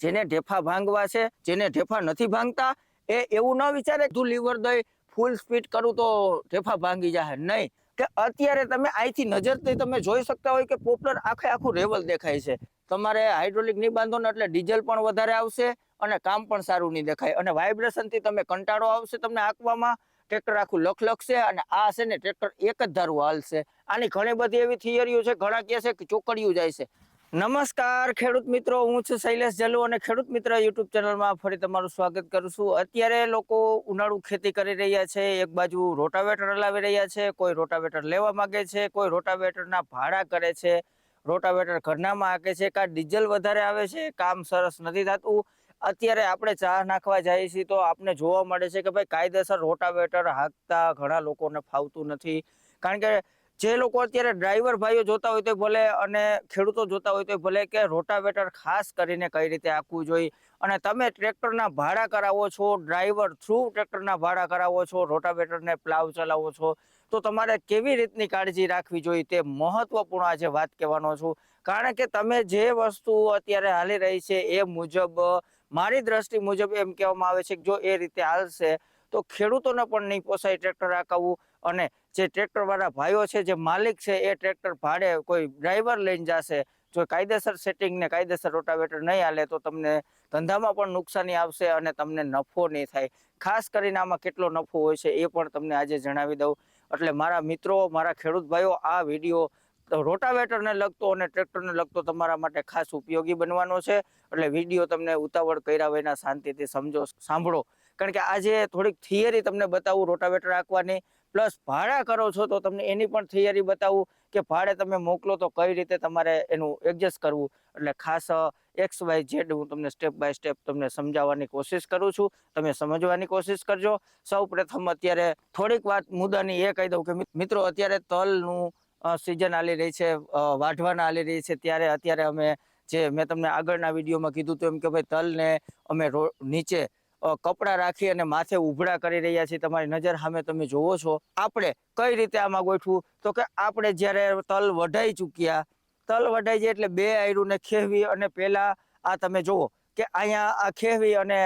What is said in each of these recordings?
જેને ઢેફા ભાંગવા છે, જેને ઢેફા નથી ભાંગતા, એ એવું ન વિચારે તું લીવર દઈ ફૂલ સ્પીડ કરું તો ઢેફા ભાંગી જાય નહીં. કે અત્યારે તમે અહીંથી નજરથી તમે જોઈ શકતા હોય કે પોપલર આખે આખું રેવલ દેખાય છે. તમારે હાઇડ્રોલિક નહીં બાંધો ને એટલે ડીઝલ પણ વધારે આવશે અને કામ પણ સારું નહીં દેખાય. અને વાઇબ્રેશનથી તમે કંટાળો આવશે તમને આંકવામાં. ટ્રેક્ટર આખું લખલખશે અને આ છે ને ટ્રેક્ટર એક જ ધારું હાલશે. આની ઘણી બધી એવી થિયરીઓ છે, ઘણા કહે છે કે ચોકડિયું જાય છે. નમસ્કાર, ખેડૂત મિત્રો. હું છું શૈલેષ જલુ અને ખેડૂત મિત્ર યુટ્યુબ ચેનલમાં ફરી તમારું સ્વાગત કરું છું. અત્યારે લોકો ઉનાળુ ખેતી કરી રહ્યા છે. એક બાજુ રોટાવેટર હલાવી રહ્યા છે. કોઈ રોટાવેટર લેવા માગે છે. કોઈ રોટાવેટરના ભાડા કરે છે. રોટાવેટર ઘરનામાં હાકે છે. કાં ડીઝલ વધારે આવે છે. કામ સરસ નથી થતું. અત્યારે આપણે ચા નાખવા જઈએ છીએ તો આપને જોવા મળે છે કે ભાઈ કાયદેસર રોટાવેટર હાંકતા ઘણા લોકોને ફાવતું નથી. કારણ કે જે લોકો અત્યારે ડ્રાઈવર ભાઈઓ જોતા હોય તો ભલે અને ખેડૂતો જોતા હોય તો ભલે કે રોટાવેટર ખાસ કરીને કઈ રીતે આખવું જોઈએ. અને તમે ટ્રેક્ટરના ભાડા કરાવો છો ડ્રાઈવર થ્રુ ટ્રેક્ટરના ભાડા કરાવો છો રોટાવેટરને પ્લાવ ચલાવો છો, તો તમારે કેવી રીતની કાળજી રાખવી જોઈએ તે મહત્વપૂર્ણ આજે વાત કહેવાનો છું. કારણ કે તમે જે વસ્તુ અત્યારે હાલી રહી છે એ મુજબ, મારી દ્રષ્ટિ મુજબ એમ કહેવામાં આવે છે કે જો એ રીતે હાલશે તો ખેડૂતોને પણ નહીં પોસાય ટ્રેક્ટર આંકાવવું. અને જે ટ્રેક્ટરવાળા ભાઈઓ છે, જે માલિક છે, એ ટ્રેક્ટર ભાડે કોઈ ડ્રાઈવર લઈને જશે. જો કાયદેસર સેટિંગને કાયદેસર રોટાવેટર નહીં હાલે, તો તમને ધંધામાં પણ નુકસાની આવશે અને તમને નફો નહીં થાય. ખાસ કરીને આમાં કેટલો નફો હોય છે, એ પણ તમને આજે જણાવી દઉં. એટલે મારા મિત્રો, મારા ખેડૂત ભાઈઓ, આ વીડિયો રોટાવેટરને લગતો અને ટ્રેક્ટરને લગતો તમારા માટે ખાસ ઉપયોગી બનવાનો છે. એટલે વીડિયો તમને ઉતાવળ કર્યા વિના શાંતિથી સમજો, સાંભળો. કારણ કે આજે થોડીક થિયરી તમને બતાવું, રોટાવેટર રાખવાની પ્લસ ભાડા કરો છો તો તમને એની પણ થિયરી બતાવું કે ભાડે તમે મોકલો તો કઈ રીતે તમારે એનું એડજસ્ટ કરવું. એટલે ખાસ એક્સ, વાય, ઝેડ હું તમને સ્ટેપ બાય સ્ટેપ તમને સમજાવવાની કોશિશ કરું છું. તમે સમજવાની કોશિશ કરજો. સૌ અત્યારે થોડીક વાત મુદ્દાની એ કહી દઉં કે મિત્રો અત્યારે તલનું સિઝન આલી રહી છે વાઢવાના આલી રહી છે. ત્યારે અત્યારે અમે જે મેં તમને આગળના વિડીયોમાં કીધું હતું એમ કે ભાઈ તલને અમે નીચે કપડાં રાખી અને માથે ઉભડા કરી રહ્યા છીએ. તમારી નજર સામે તમે જોવો છો. આપણે કઈ રીતે આમાં ગોઠવું તો કે આપણે જ્યારે તલ વઢાઈ ચૂક્યા, તલ વઢાઈ જાય એટલે બે આયરુને ખેવી અને પહેલા આ તમે જુઓ કે અહીંયા આ ખેવી અને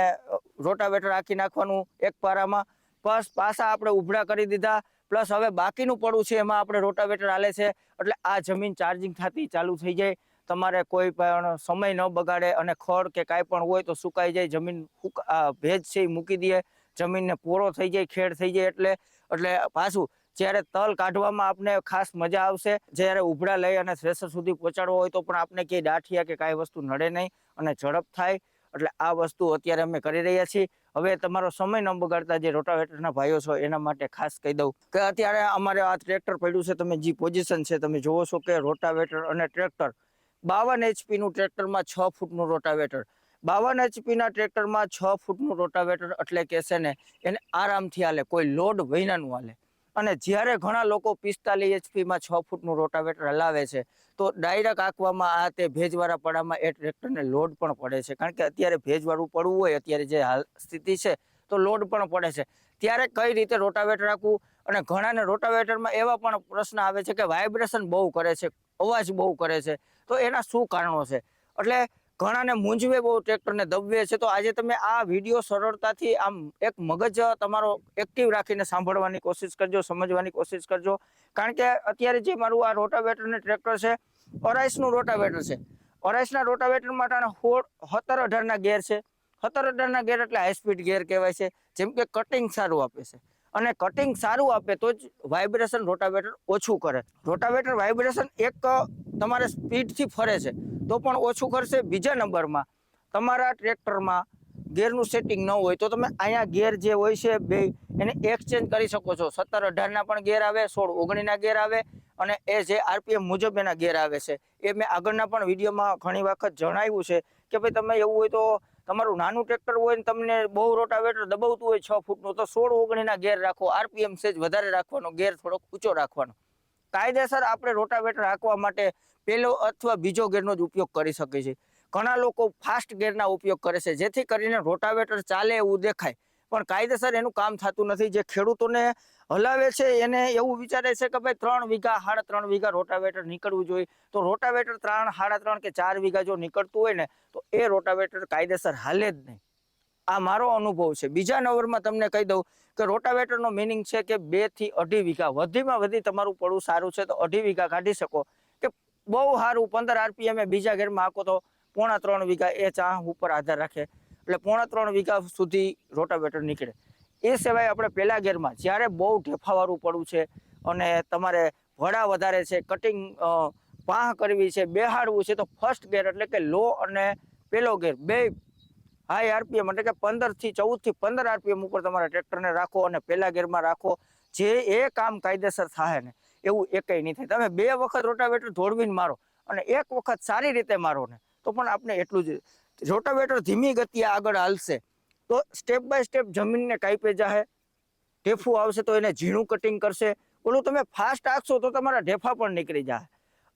રોટાવેટર રાખી નાખવાનું એક પારામાં. પ્લસ પાછા આપણે ઉભડા કરી દીધા. પ્લસ હવે બાકીનું પડું છે એમાં આપણે રોટાવેટર હાલે છે. એટલે આ જમીન ચાર્જિંગ થતી ચાલુ થઈ જાય. તમારે કોઈ પણ સમય ન બગાડે અને ખડ કે કાંઈ પણ હોય તો સુકાઈ જાય, જમીન ભેજ છે એ મૂકી દે જમીનને પૂરો થઈ જાય, ખેડ થઈ જાય એટલે એટલે પાછું જ્યારે તલ કાઢવામાં આપને ખાસ મજા આવશે. જ્યારે ઉભડા લઈ અને થ્રેસર સુધી પહોંચાડવો હોય તો પણ આપણે ક્યાંય દાઠિયા કે કાંઈ વસ્તુ નડે નહીં અને ઝડપ થાય. એટલે આ વસ્તુ અત્યારે અમે કરી રહ્યા છીએ. હવે તમારો સમય ન બગાડતા જે રોટાવેટરના ભાઈઓ છો એના માટે ખાસ કહી દઉં કે અત્યારે અમારે આ ટ્રેક્ટર પડ્યું છે, તમે જે પોઝિશન છે, તમે જોવો છો કે રોટાવેટર અને ટ્રેક્ટર બાવન એચપીનું ટ્રેક્ટરમાં છ ફૂટનું રોટાવેટર. બાવન એચપીના ટ્રેક્ટરમાં છ ફૂટનું રોટાવેટર એટલે કહેશે ને, એને આરામથી હાલે, કોઈ લોડ વૈનાનું હાલે. અને જ્યારે ઘણા લોકો પિસ્તાલીસ એચપીમાં છ ફૂટનું રોટાવેટર હલાવે છે, તો ડાયરેક્ટ આંકવામાં આ તે ભેજવાળા પડામાં એ ટ્રેક્ટરને લોડ પણ પડે છે. કારણ કે અત્યારે ભેજવાળું પડવું હોય, અત્યારે જે હાલ સ્થિતિ છે, તો લોડ પણ પડે છે. ત્યારે કઈ રીતે રોટાવેટર રાખવું? અને ઘણાને રોટાવેટરમાં એવા પણ પ્રશ્ન આવે છે કે વાઇબ્રેશન બહુ કરે છે, અવાજ બહુ કરે છે. તો એના શું કારણો છે? એટલે ઘણાને મૂંઝવે બહુ ટ્રેક્ટરને દબવે છે. તો આજે તમે આ વીડિયો સરળતાથી આમ એક મગજ તમારો એક્ટિવ રાખીને સાંભળવાની કોશિશ કરજો, સમજવાની કોશિશ કરજો. કારણ કે અત્યારે જે મારું આ રોટાવેટરને ટ્રેક્ટર છે, અરાઈસનું રોટાવેટર છે. અરાઈસના રોટાવેટર માટે હોળ સત્તર અઢારના ગેર છે. સત્તર અઢારના ગેર એટલે હાઈ સ્પીડ ગેર કહેવાય છે. જેમ કે કટિંગ સારું આપે છે. અને કટિંગ સારું આપે તો જ વાઇબ્રેશન રોટાવેટર ઓછું કરે. રોટાવેટર વાઇબ્રેશન એક તમારે સ્પીડથી ફરે છે, તો પણ ઓછું કરશે બીજા નંબરમાં. તમારા ટ્રેક્ટરમાં ગેરનું સેટિંગ ન હોય તો તમે અહીંયા ગેર જે હોય છે બે, એને એક્સચેન્જ કરી શકો છો. સત્તર અઢારના પણ ગેર આવે, સોળ ઓગણીના ગેર આવે અને એ જે આરપીએમ મુજબ એના ગેર આવે છે. એ મેં આગળના પણ વિડીયોમાં ઘણી વખત જણાવ્યું છે કે ભાઈ તમે એવું હોય તો તમારું નાનું ટ્રેક્ટર હોય ને તમને બહુ રોટાવેટર દબાવતું હોય છ ફૂટનું, તો સોળ ઓગણીના ગેર રાખો. આરપીએમ સેજ વધારે રાખવાનો, ગેર થોડોક ઊંચો રાખવાનો. કાયદેસર આપણે રોટાવેટર હાંકવા માટે પહેલો અથવા બીજો ગેરનો જ ઉપયોગ કરી શકીએ છીએ. ઘણા લોકો ફાસ્ટ ગેરના ઉપયોગ કરે છે, જેથી કરીને રોટાવેટર ચાલે એવું દેખાય. પણ કાયદેસર એનું કામ થતું નથી. જે ખેડૂતોને હલાવે છે, એને એવું વિચારે છે કે ભાઈ ત્રણ વીઘા, સાડા ત્રણ વીઘા રોટાવેટર નીકળવું જોઈએ. તો રોટાવેટર ત્રણ, સાડા ત્રણ કે ચાર વીઘા જો નીકળતું હોય ને, તો એ રોટાવેટર કાયદેસર હાલે જ નહીં. આ મારો અનુભવ છે. બીજા નંબરમાં તમને કહી દઉં કે રોટાવેટરનો મિનિંગ છે કે બેથી અઢી વીઘા. વધીમાં વધી તમારું પડવું સારું છે, તો અઢી વીઘા કાઢી શકો. કે બહુ સારું, પંદર આરપીએમ બીજા ઘેરમાં આખો તો પોણા ત્રણ વીઘા એ ચાહ ઉપર આધાર રાખે. એટલે પોણા ત્રણ વીઘા સુધી રોટાવેટર નીકળે. એ સિવાય આપણે પહેલા ગેરમાં જ્યારે બહુ ઢેફાવાળું પડવું છે અને તમારે ભડા વધારે છે કટિંગ પાહ કરવી છે, બેહાડવું છે, તો ફર્સ્ટ ગેર એટલે કે લો અને પેલો ગેર બે હાઈ આરપીએમ એટલે કે પંદરથી ચૌદથી પંદર આરપીએમ ઉપર તમારા ટ્રેક્ટરને રાખો અને પહેલા ગેરમાં રાખો. જે એ કામ કાયદેસર થાય ને, એવું એકય નહીં થાય. તમે બે વખત રોટાવેટર ધોળવીને મારો અને એક વખત સારી રીતે મારો ને, તો પણ આપણે એટલું જ રોટાવેટર ધીમી ગતિએ આગળ હાલશે. તો સ્ટેપ બાય સ્ટેપ જમીનને કાપે જાહે, ઢેફું આવશે તો એને ઝીણું કટિંગ કરશે. ઓલું તમે ફાસ્ટ આખશો તો તમારા ઢેફા પણ નીકળી જાય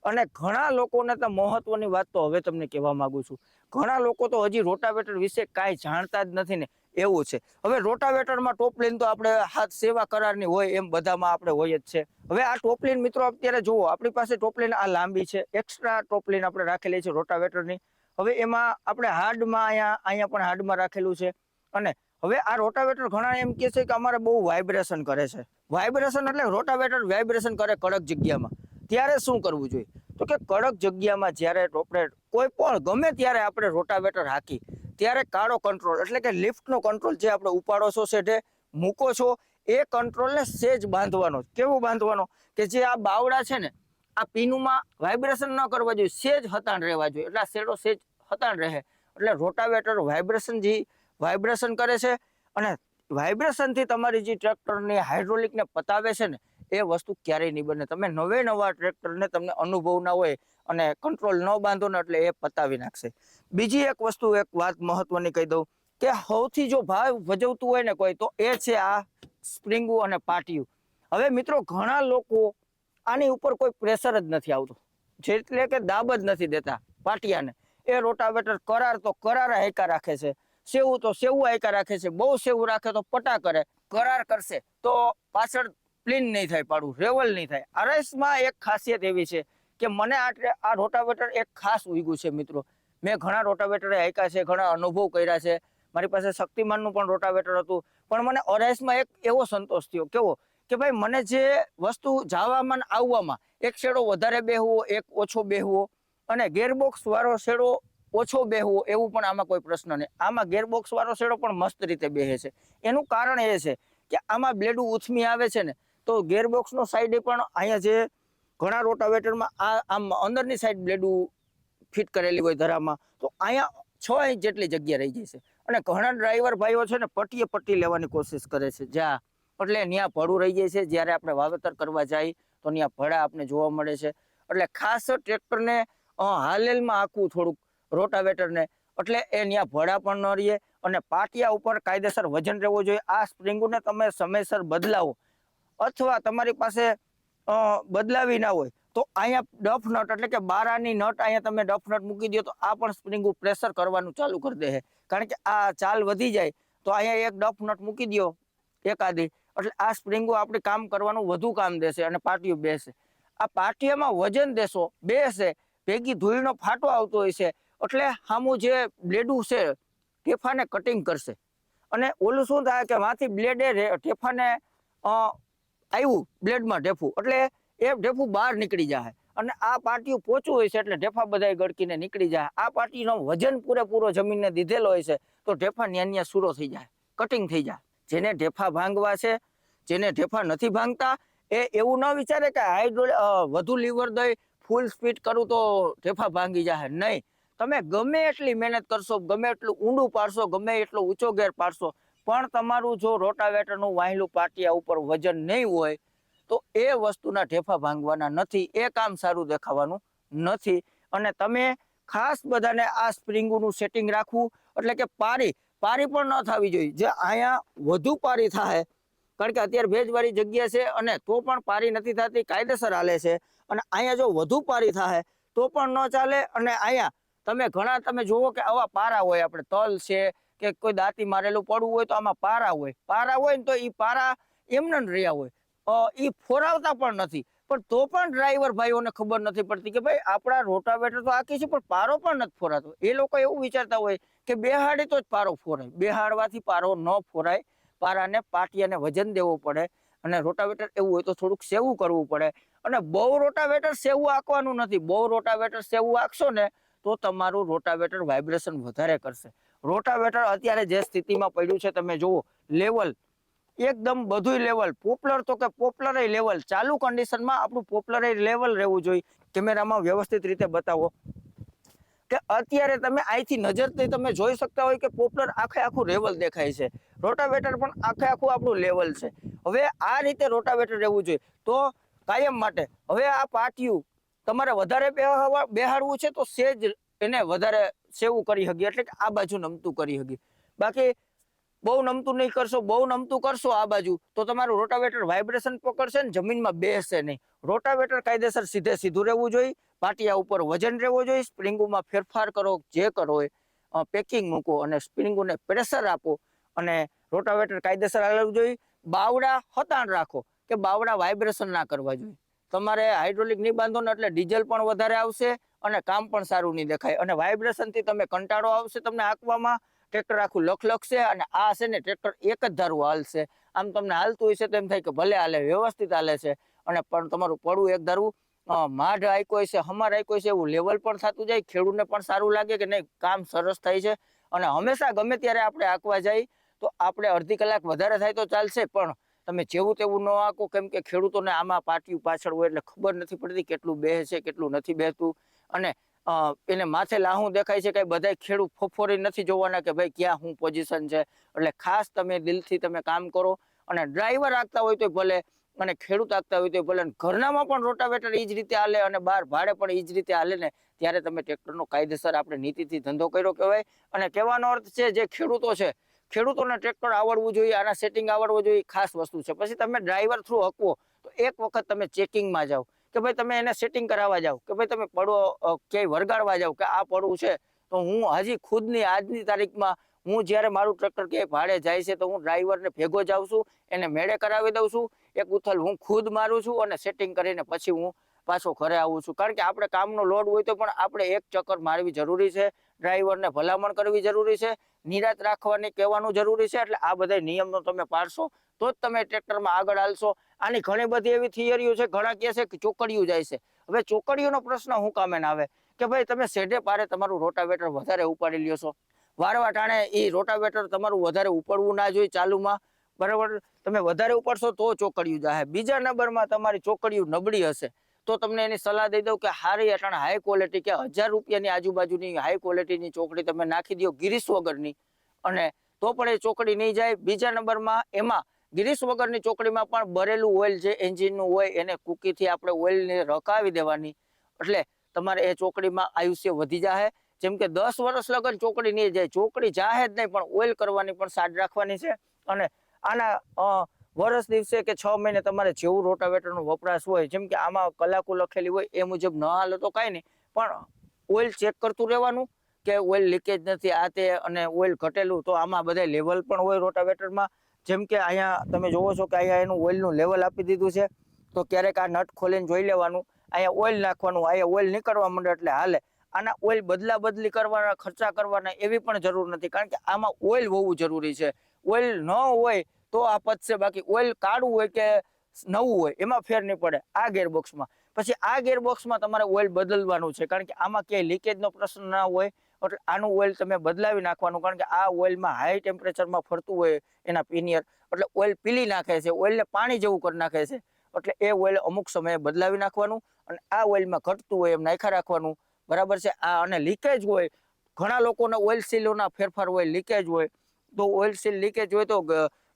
અને ઘણા લોકોને તો મહત્વની વાત તો હવે તમને કહેવા માંગુ છું. ઘણા લોકો તો હજી રોટાવેટર વિશે કાંઈ જાણતા જ નથી ને એવું છે. હવે રોટાવેટરમાં ટોપલીન તો આપણે હાથ સેવા કરારની હોય એમ બધામાં આપણે હોય જ છે. હવે આ ટોપલીન મિત્રો અત્યારે જુઓ, આપણી પાસે ટોપલીન આ લાંબી છે. એક્સ્ટ્રા ટોપલીન આપણે રાખેલી છે રોટાવેટરની. હવે એમાં આપણે હાર્ડમાં અહીંયા અહીંયા પણ હાર્ડમાં રાખેલું છે. અને હવે આ રોટાવેટર ઘણા એમ કહે છે કે અમારે બહુ વાઇબ્રેશન કરે છે. વાઇબ્રેશન એટલે રોટાવેટર વાઇબ્રેશન કરે કડક જગ્યામાં. ત્યારે શું કરવું જોઈએ? તો કે કડક જગ્યામાં જ્યારે આપણે કોઈ પણ ગમે ત્યારે આપણે રોટાવેટર હાકી, ત્યારે કાળો કંટ્રોલ એટલે કે લિફ્ટનો કંટ્રોલ જે આપણે ઉપાડો છો સેઠે મૂકો છો, એ કંટ્રોલને સેજ બાંધવાનો. કેવું બાંધવાનો? કે જે આ બાવડા છે ને, આ પીનુમાં વાઇબ્રેશન ન કરવા જોઈએ, સેજ હતાણ રહેવા જોઈએ. એટલે આ શેડો સેજ હતાણ રહે. એટલે રોટાવેટર વાઇબ્રેશન જે વાઇબ્રેશન કરે છે અને વાઇબ્રેશનથી તમારી જે ટ્રેક્ટરની હાઇડ્રોલિકને પતાવે છે ને, એ વસ્તુ ક્યારેય નહીં બને. તમે નવે નવા ટ્રેક્ટરને તમને અનુભવ ના હોય અને કંટ્રોલ ન બાંધો ને એટલે એ પતાવી નાખશે. બીજી એક વસ્તુ, એક વાત મહત્વની કહી દઉં કે સૌથી જો ભાવ ભજવતું હોય ને કોઈ, તો એ છે આ સ્પ્રિંગું અને પાટિયું. હવે મિત્રો, ઘણા લોકો આની ઉપર કોઈ પ્રેશર જ નથી આવતું. જેટલે કે દાબ જ નથી દેતા પાટિયાને. એ રોટાવેટર કરાર તો કરાર હેકા રાખે છે. સેવું તો સેવું હેકા રાખે છે. બહુ સેવું રાખે તો પટા કરે. કરાર કરશે તો પાછળ પ્લીન નહીં થાય, પાડું, રેવલ નહીં થાય. અરેસમાં એક ખાસિયત એવી છે કે મને આટલે આ રોટાવેટર એક ખાસ ઉગ્યું છે મિત્રો. મેં ઘણા રોટાવેટર હાંક્યા છે, ઘણા અનુભવ કર્યા છે. મારી પાસે શક્તિમાનનું પણ રોટાવેટર હતું. પણ મને અરેસમાં એક એવો સંતોષ થયો. કેવો? કે ભાઈ, મને જે વસ્તુ જાવામાં આવવામાં એક શેડો વધારે બેહવો, એક ઓછો બેહવો અને ગેરબોક્સ વાળો શેડો ઓછો બેહવો એવું પણ આમાં કોઈ પ્રશ્ન નહીં. આમાં ગેરબોક્સ વાળો શેડો પણ મસ્ત રીતે બેહે છે. એનું કારણ એ છે કે આમાં બ્લેડું ઉથમી આવે છે ને, તો ગેરબોક્સનો સાઈડે પણ અહીંયા જે ઘણા રોટાવેટરમાં આ, આમ અંદરની સાઈડ બ્લેડું ફિટ કરેલી હોય ધરામાં તો અહીંયા છ ઇંચ જેટલી જગ્યા રહી જાય છે. અને ઘણા ડ્રાઈવર ભાઈઓ છે ને પટ્ટીએ પટ્ટી લેવાની કોશિશ કરે છે. જ્યાં એટલે ત્યાં ભડું રહી જાય છે. જ્યારે આપણે વાવેતર કરવા જાય, તો ત્યાં ભડા આપણે જોવા મળે છે. એટલે ખાસ ટ્રેક્ટરને હાલેલમાં આખું થોડુંક રોટાવેટરને. એટલે એ ત્યાં ભડા પણ ન રહીએ અને પાટિયા ઉપર કાયદેસર વજન રહેવું જોઈએ. આ સ્પ્રિંગોને તમે સમયસર બદલાવો. અથવા તમારી પાસે બદલાવી ના હોય, તો અહીંયા ડફ નટ એટલે કે બારાની નટ અહીંયા તમે ડફ નટ મૂકી દો તો આ પણ સ્પ્રિંગું પ્રેશર કરવાનું ચાલુ કરી દે કારણ કે આ ચાલ વધી જાય તો અહીંયા એક ડફ નટ મૂકી દો એકાદી. એટલે આ સ્પ્રિંગો આપણે કામ કરવાનું વધુ કામ દેશે અને પાટિયું બેસે. આ પાટિયામાં વજન દેશો, બેસે. ભેગી ધૂળનો ફાટો આવતો હોય છે. એટલે સામું જે બ્લેડું છે ટેફાને કટિંગ કરશે. અને ઓલું શું થાય કે માંથી બ્લેડે ટેફાને આવ્યું બ્લેડમાં ઢેફું. એટલે એ ઢેફું બહાર નીકળી જાય અને આ પાટિયું પોચું હોય છે એટલે ઢેફા બધા ગળકીને નીકળી જાય આ પાટીનો વજન પૂરેપૂરો જમીનને દીધેલો હોય છે, તો ઢેફા ન્યા ન્યા સૂરો થઈ જાય કટિંગ થઈ જાય જેને ઢેફા ભાંગવા છે, જેને ઢેફા નથી ભાંગતા, એ એવું ન વિચારે કે હાઇડ્રો વધુ લીવર દઈ ફૂલ સ્પીડ કરું તો ઢેફા ભાંગી જાય નહીં, તમે ગમે એટલી મહેનત કરશો, ગમે એટલું ઊંડું પાડશો, ગમે એટલો ઊંચો ગેર પાડશો, પણ તમારું જો રોટાવેટરનું વાહેલું પાટિયા ઉપર વજન નહીં હોય, તો એ વસ્તુના ઢેફા ભાંગવાના નથી, એ કામ સારું દેખાવાનું નથી. અને તમે ખાસ બધાને આ સ્પ્રિંગનું સેટિંગ રાખવું, એટલે કે પારી પારી પણ ન થવી જોઈએ. જે અહીંયા વધુ પારી થાય, કારણ કે અત્યારે ભેજવાળી જગ્યા છે અને તો પણ પારી નથી થતી, કાયદેસર હાલે છે. અને અહીંયા જો વધુ પારી થાય, તો પણ ન ચાલે. અને અહીંયા તમે ઘણા, તમે જુઓ કે આવા પારા હોય, આપણે તલ છે કે કોઈ દાંતી મારેલું પડવું હોય તો આમાં પારા હોય. પારા હોય ને તો એ પારા એમને રહ્યા હોય. એ ફોરાવતા પણ નથી. પણ તો પણ ડ્રાઈવર ભાઈઓને ખબર નથી પડતી કે ભાઈ, આપણા રોટાવેટર તો આખી છે, પણ પારો પણ નથી ફોરાતો. એ લોકો એવું વિચારતા હોય કે બેહાડી તો જ પારો ફોરાય. બેહાડવાથી પારો ન ફોરાય. પારાને પાટિયાને વજન દેવો પડે. અને રોટાવેટર એવું હોય તો થોડુંક સેવું કરવું પડે. અને બહુ રોટાવેટર સેવું આંકવાનું નથી. બહુ રોટાવેટર સેવું આંકશો ને તો તમારું રોટાવેટર વાઇબ્રેશન વધારે કરશે. રોટાવેટર અત્યારે જે સ્થિતિમાં પડ્યું છે, તમે જુઓ, લેવલ એકદમ બધુંય લેવલ. પોપલર તો કે પોપલર લેવલ. ચાલુ કન્ડિશનમાં આપણું પોપલર લેવલ રહેવું જોઈએ. કેમેરામાં વ્યવસ્થિત રીતે બતાવો. કે અત્યારે તમે અહીંથી નજરથી તમે જોઈ શકતા હોય કે પોપલર આખે આખું લેવલ દેખાય છે. રોટાવેટર પણ આખે આખું આપણું લેવલ છે. હવે આ રીતે રોટાવેટર રહેવું જોઈએ. તો કાયમ માટે હવે આ પાટિયું તમારે વધારે બેહાડવા- છે તો સેજ એને વધારે સેવું કરી હકી એટલે કે આ બાજુ નમતું કરી હકી બાકી બહુ નમતું નહીં કરશો, બહુ નમતું કરશો આ બાજુ, તો તમારું રોટાવેટર વાઇબ્રેશન પકડશે ને જમીનમાં બેસશે નહીં. રોટાવેટર કાયદેસર સીધે સીધું રહેવું જોઈએ. પાટિયા ઉપર વજન રહેવો જોઈએ સ્પ્રિંગોમાં ફેરફાર કરો જે કરો એ પેકિંગ મૂકો અને સ્પ્રિંગોને પ્રેશર આપો અને રોટાવેટર કાયદેસર હાલવું જોઈએ. બાવડા હતાણ રાખો કે બાવડા વાઇબ્રેશન ના કરવા જોઈએ. તમારે હાઇડ્રોલિક નહીં બાંધો ને એટલે ડીઝલ પણ વધારે આવશે અને કામ પણ સારું નહીં દેખાય. અને વાઇબ્રેશનથી તમે કંટાળો આવશે તમને આંકવામાં. ટ્રેક્ટર આખું લખ લખશે અને આ હશે ને ટ્રેક્ટર એક જ ધારું હાલશે. આમ તમને હાલતું હશે તો એમ થાય કે ભલે હાલે વ્યવસ્થિત હાલે છે. અને પણ તમારું પડવું એક ધારું અ, માઢ આયકો છે, હમાર આયકો છે, એવું લેવલ પણ થતું જાય, ખેડૂતને પણ સારું લાગે કે નહીં, કામ સરસ થાય છે. અને હંમેશા ગમે ત્યારે આપણે આંકવા જાય, તો આપણે અડધી કલાક વધારે થાય તો ચાલશે, પણ તમે જેવું તેવું ન આંકો, કેમ કે ખેડૂતોને આમાં પાટિયું પાછળ હોય એટલે ખબર નથી પડતી કેટલું બેહે છે કેટલું નથી બેહતું અને એને માથે લાહું દેખાય છે કે બધા ખેડૂત ફોફોરી નથી જોવાના કે ભાઈ ક્યાં શું પોઝિશન છે. એટલે ખાસ તમે દિલથી તમે કામ કરો. અને ડ્રાઈવર રાખતા હોય તો ભલે અને ખેડૂત આગતા હોય તો ભલે ઘરનામાં પણ રોટાવેટર એ જ રીતે હાલે અને બહાર ભાડે પણ એ જ રીતે હાલે ને, ત્યારે તમે ટ્રેક્ટરનો કાયદેસર આપણે નીતિથી ધંધો કર્યો કહેવાય. અને કહેવાનો અર્થ છે, જે ખેડૂતો છે, ખેડૂતોને ટ્રેક્ટર આવડવું જોઈએ, આના સેટિંગ આવડવું જોઈએ ખાસ વસ્તુ છે. પછી તમે ડ્રાઈવર થ્રુ હકવો, તો એક વખત તમે ચેકિંગમાં જાઓ કે ભાઈ તમે એને સેટિંગ કરાવવા જાઓ, કે ભાઈ તમે પડવો ક્યાંય વળગાડવા જાઓ કે આ પડવું છે, તો હું હજી ખુદની આજની તારીખમાં, હું જ્યારે મારું ટ્રેક્ટર ક્યાંય ભાડે જાય છે, તો હું ડ્રાઈવરને ભેગો જાઉં છું, એને મેળે કરાવી દઉં છું. એક ઉથલ હું ખુદ મારું છું અને સેટિંગ કરીને પછી હું પાછો ઘરે આવું છું. કારણ કે આપણે કામનો લોડ હોય તો પણ આપણે એક ચક્કર મારવી જરૂરી છે ડ્રાઈવરને ભલામણ કરવી જરૂરી છે, નિરાત રાખવાની કહેવાનું જરૂરી છે, એટલે આ બધા નિયમનો તમે પાડશો તો જ તમે ટ્રેક્ટરમાં આગળ હાલશો. આની ઘણી બધી એવી થિયરીઓ છે, ઘણા કહે છે કે ચોકડીયું જાય છે. હવે ચોકડીઓનો પ્રશ્ન હું કામે ના આવે? કે ભાઈ તમે સેઢે પારે તમારું રોટાવેટર વધારે ઉપાડી લ્યો છો. વારવા ટાણે એ રોટાવેટર તમારું વધારે ઉપડવું ના જોઈએ ચાલુમાં. બરાબર? તમે વધારે ઉપાડશો તો ચોકડીયું જાહે. બીજા નંબરમાં તમારી ચોકડીયું નબળી હશે. તો તમને એની સલાહ દઈ દઉં કે હારી અટાણ હાઈ ક્વોલિટી કે હજાર રૂપિયાની આજુબાજુની હાઈ ક્વોલિટીની ચોકડી તમે નાખી દો ગિરીશ વગરની. અને તો પણ એ ચોકડી નહીં જાય. બીજા નંબરમાં એમાં ગિરીશ વગરની ચોકડીમાં પણ બરેલું ઓઇલ જે એન્જિનનું હોય એને કુકીથી આપણે ઓઇલને રકાવી દેવાની. એટલે તમારે એ ચોકડીમાં આયુષ્ય વધી જાય જેમ કે દસ વર્ષ લગન ચોકડી નહીં જાય. ચોકડી જાહે જ નહીં, પણ ઓઇલ કરવાની પણ સાડ રાખવાની છે. અને આના વર્ષ દિવસે કે છ મહિને તમારે જેવું રોટાવેટરનો વપરાશ હોય, જેમ કે આમાં કલાકો લખેલી હોય, એ મુજબ ન હાલો તો કાંઈ નહીં. પણ ઓઇલ ચેક કરતું રહેવાનું કે ઓઇલ લીકેજ નથી, આ તે અને ઓઇલ ઘટેલું, તો આમાં બધા લેવલ પણ હોય રોટાવેટરમાં. જેમ કે અહીંયા તમે જોવો છો કે અહીંયા એનું ઓઇલનું લેવલ આપી દીધું છે, તો ક્યારેક આ નટ ખોલીને જોઈ લેવાનું. અહીંયા ઓઇલ નાખવાનું, અહીંયા ઓઇલ નીકળવા માંડે એટલે હાલે. આના ઓઇલ બદલા બદલી કરવાના, ખર્ચા કરવાના એવી પણ જરૂર નથી, કારણ કે આમાં ઓઇલ હોવું જરૂરી છે. ઓઇલ ન હોય તો આ પચશે બાકી ઓઇલ કાળું હોય કે નવું હોય, એમાં ફેર નહીં પડે આ ગેરબોક્સમાં. પછી આ ગેરબોક્સમાં તમારે ઓઇલ બદલવાનું છે. કારણ કે આમાં ક્યાંય લીકેજનો પ્રશ્ન ના હોય, એટલે આનું ઓઇલ તમે બદલાવી નાખવાનું. કારણ કે આ ઓઇલમાં હાઈ ટેમ્પરેચરમાં ફરતું હોય એના પિનિયર એટલે ઓઇલ પીલી નાખે છે, ઓઇલને પાણી જેવું કરી નાખે છે. એટલે એ ઓઇલ અમુક સમયે બદલાવી નાખવાનું અને આ ઓઇલમાં ઘટતું હોય એમ નાખ્યા રાખવાનું. બરાબર છે? આ અને લીકેજ હોય, ઘણા લોકોના ઓઇલ સીલોના ફેરફાર હોય લીકેજ હોય. તો ઓઇલ સીલ લીકેજ હોય તો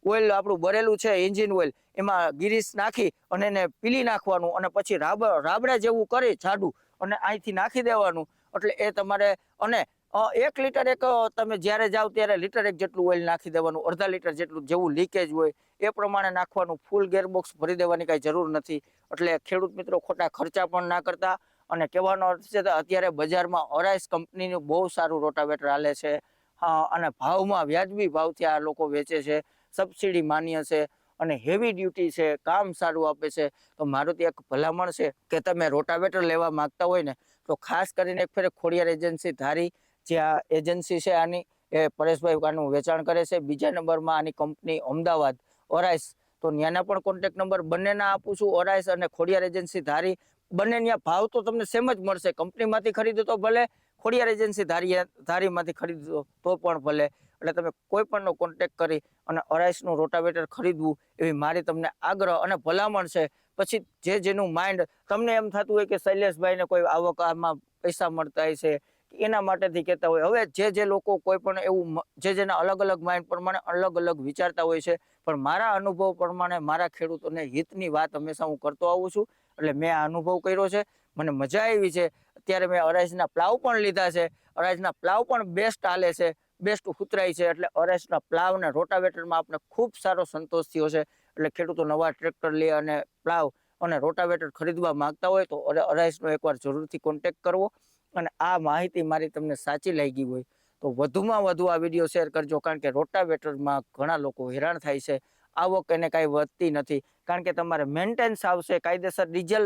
ઓઇલ આપણું ભરેલું છે એન્જિન ઓઇલ એમાં ગિરીસ નાખી અને એને પીલી નાખવાનું અને પછી રાબ, રાબડા જેવું કરી જાડું અને અહીંથી નાખી દેવાનું. એટલે એ તમારે, અને એક લીટર એક તમે જ્યારે જાઓ ત્યારે લીટર એક જેટલું ઓઇલ નાખી દેવાનું. અડધા લીટર જેટલું જેવું લીકેજ હોય, એ પ્રમાણે નાખવાનું. ફૂલ ગેરબોક્સ ભરી દેવાની કાંઈ જરૂર નથી. એટલે ખેડૂત મિત્રો ખોટા ખર્ચા પણ ના કરતા અને કહેવાનો અર્થ છે અત્યારે બજારમાં ઓરાઇસ કંપનીનું બહુ સારું રોટાવેટર હાલે છે. અને ભાવમાં વ્યાજબી ભાવથી આ લોકો વેચે છે, સબસિડી માન્ય છે અને હેવી ડ્યુટી છે, કામ સારું આપે છે. તો મારું એક ભલામણ છે કે તમે રોટાવેટર લેવા માંગતા હોય ને, તો ખાસ કરીને એક ફેરે ખોડિયાર એજન્સી ધારી, જે આ એજન્સી છે આની, એ પરેશભાઈ આનું વેચાણ કરે છે. બીજા નંબરમાં આની કંપની અમદાવાદ, ઓરાઈસ. તો ત્યાંના પણ કોન્ટેક નંબર બંનેના આપું છું. ઓરાઈસ અને ખોડિયાર એજન્સી ધારી બંને ત્યાં ભાવ તો તમને સેમ જ મળશે. કંપનીમાંથી ખરીદો તો ભલે, ખોડિયાર એજન્સી ધારી ધારીમાંથી ખરીદો તો પણ ભલે. એટલે તમે કોઈ પણનો કોન્ટેક કરી અને અરાઈસનું રોટાવેટર ખરીદવું એવી મારી તમને આગ્રહ અને ભલામણ છે. પછી જે જેનું માઇન્ડ તમને એમ થતું હોય કે શૈલેષભાઈને કોઈ આવક આમાં પૈસા મળતા હોય છે એના માટેથી કહેતા હોય. હવે જે જે લોકો કોઈ પણ એવું જે જેના અલગ અલગ માઇન્ડ પ્રમાણે અલગ અલગ વિચારતા હોય છે, પણ મારા અનુભવ પ્રમાણે મારા ખેડૂતોને હિતની વાત હંમેશા હું કરતો આવું છું. એટલે મેં અનુભવ કર્યો છે. મને મજા આવી છે. અત્યારે મેં અરાઈસના પ્લાવ પણ લીધા છે. અરાઈસના પ્લાવ પણ બેસ્ટ હાલે છે. બેસ્ટ ઉતરાય છે. એટલે અરાઈસના પ્લાવ અને રોટાવેટરમાં આપણે ખૂબ સારો સંતોષ થયો છે. એટલે ખેડૂતો નવા ટ્રેક્ટર લે અને પ્લાવ અને રોટાવેટર ખરીદવા માંગતા હોય તો અરે અરાઈસનો એકવાર જરૂરથી કોન્ટેક કરવો અને આ માહિતી મારી તમને સાચી લાગી હોય તો વધુમાં વધુ આ વીડિયો શેર કરજો કારણ કે રોટાવેટરમાં ઘણા લોકો હેરાન થાય છે. આવક એને કાંઈ વધતી નથી. કારણ કે તમારે મેન્ટેન્સ આવશે, કાયદેસર ડીઝલ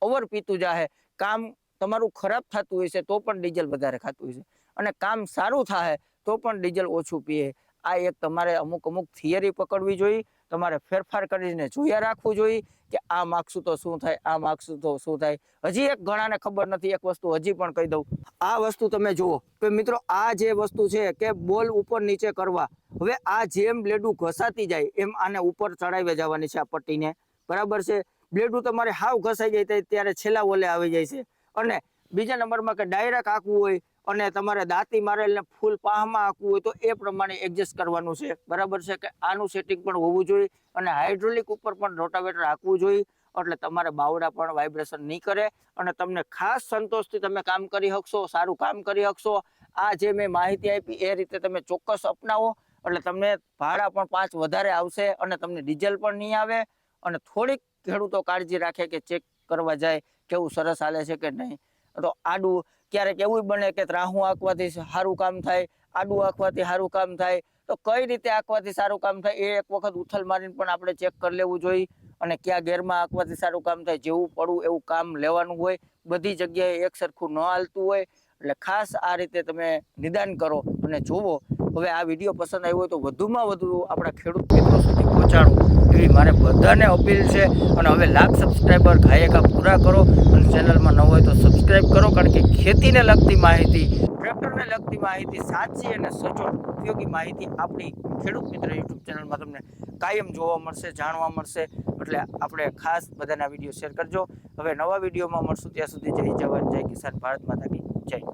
ઓવર પીતું જાહે, કામ તમારું ખરાબ થતું હોય છે તો પણ ડીઝલ વધારે ખાતું હોય છે અને કામ સારું થાય તો પણ ડીઝલ ઓછું પીએ. આ એક તમારે અમુક અમુક થિયરી પકડવી જોઈએ. તમારે ફેરફાર કરીને જોયા રાખવું જોઈએ કે આ માગશું તો શું થાય, આ માગશું તો શું થાય. હજી એક ઘણાને ખબર નથી, એક વસ્તુ હજી પણ કહી દઉં. આ વસ્તુ તમે જુઓ. કે મિત્રો, આ જે વસ્તુ છે કે બોલ ઉપર નીચે કરવા, હવે આ જેમ બ્લેડું ઘસાતી જાય, એમ આને ઉપર ચડાવી જવાની છે આ પટ્ટીને. બરાબર છે? બ્લેડું તમારે હાવ ઘસાઈ જાય, ત્યારે છેલ્લા ઓલે આવી જાય છે. અને બીજા નંબરમાં કે ડાયરેક્ટ આંકવું હોય અને તમારે દાંતી મારેલ ને ફૂલ પાહમાં આંકવું હોય તો એ પ્રમાણે એડજસ્ટ કરવાનું છે. બરાબર છે કે આનું સેટિંગ પણ હોવું જોઈએ અને હાઇડ્રોલિક ઉપર પણ રોટાવેટર આંકવું જોઈએ. એટલે તમારે બાવડા પણ વાઇબ્રેશન નહીં કરે અને તમને ખાસ સંતોષથી તમે કામ કરી શકશો સારું કામ કરી શકશો આ જે મેં માહિતી આપી એ રીતે તમે ચોક્કસ અપનાવો. એટલે તમને ભાડા પણ પાંચ વધારે આવશે અને તમને ડીઝલ પણ નહીં આવે. અને થોડીક ખેડૂતો કાળજી રાખે કે ચેક કરવા જાય કેવું સરસ હાલે છે કે નહીં. તો આડું ક્યારેક એવું બને કે ત્રાહું આંકવાથી સારું કામ થાય, આડું આંકવાથી સારું કામ થાય, તો કઈ રીતે આંકવાથી સારું કામ થાય એ એક વખત ઉથલ મારીને પણ આપણે ચેક કરી લેવું જોઈએ. અને કયા ગેરમાં આંકવાથી સારું કામ થાય, જેવું પડવું, એવું કામ લેવાનું હોય, બધી જગ્યાએ એક સરખું ન હાલતું હોય. એટલે ખાસ આ રીતે તમે નિદાન કરો. અને જુઓ, હવે આ વીડિયો પસંદ આવ્યો હોય તો વધુમાં વધુ આપણા ખેડૂત મિત્રો સુધી પહોંચાડવું એવી મારે બધાને અપીલ છે અને હવે લાખ સબસ્ક્રાઈબર ઘાયકા પૂરા કરો અને ચેનલમાં ન હોય તો સબસ્ક્રાઈબ કરો કારણ કે ખેતીને લગતી માહિતી, ટ્રેક્ટરને લગતી માહિતી, સાચી અને સચોટ ઉપયોગી માહિતી આપણી ખેડૂત મિત્ર યુટ્યુબ ચેનલમાં તમને કાયમ જોવા મળશે, જાણવા મળશે. એટલે આપણે ખાસ બધાના વીડિયો શેર કરજો. હવે નવા વિડીયોમાં મળશું. ત્યાં સુધી જય જવાન, જય કિસાન, ભારત માતા કી જય.